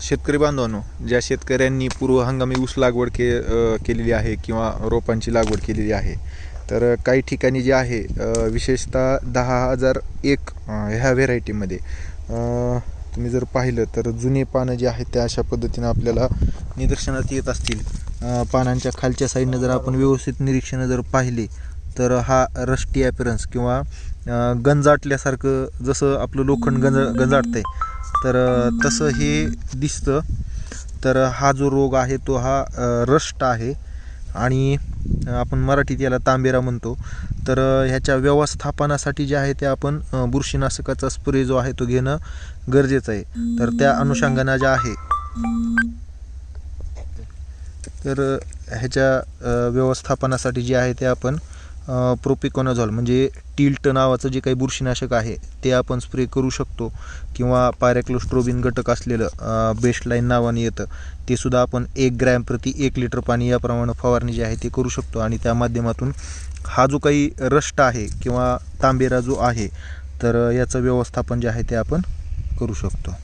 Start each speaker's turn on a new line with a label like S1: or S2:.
S1: शेतकरी बांधवांनो ज्या शेतकऱ्यांनी पूर्व हंगामी ऊस लागवड के केलेली आहे किंवा रोपांची लागवड केलेली आहे तर काही ठिकाणी जे आहे विशेषतः दहा हजार एक ह्या व्हेरायटीमध्ये. तुम्ही जर पाहिलं तर जुने पानं जे आहेत त्या अशा पद्धतीनं आपल्याला निदर्शनात येत असतील. पानांच्या खालच्या साईडनं जर आपण व्यवस्थित निरीक्षणं जर पाहिली तर हा रस्टी ॲपिरन्स किंवा गंजाटल्यासारखं जसं आपलं लोखंड गंज गंजाटतं आहे तर तसं हे दिसतं. तर हा जो रोग आहे तो हा रष्ट रस्ट आहे. आणि आपण मराठीत याला तांबेरा म्हणतो. तर ह्याच्या व्यवस्थापनासाठी जे आहे ते आपण बुरशीनाशकाचा स्प्रे जो आहे तो घेणं गरजेचं आहे. तर त्या अनुषंगानं ज्या आहे तर ह्याच्या व्यवस्थापनासाठी जे आहे ते आपण प्रोपिकोनाझॉल म्हणजे टिल्ट नावाचं जे काही बुरशीनाशक आहे ते आपण स्प्रे करू शकतो. किंवा पायरॅक्लोस्ट्रोबिन घटक असलेलं बेस्टलाईन नावाने येतं ते सुद्धा आपण एक ग्रॅम प्रति एक लिटर पाणी याप्रमाणे फवारणी जी आहे ते करू शकतो. आणि त्या माध्यमातून हा जो काही रष्ट आहे किंवा तांबेरा जो आहे तर याचं व्यवस्थापन जे आहे ते आपण करू शकतो.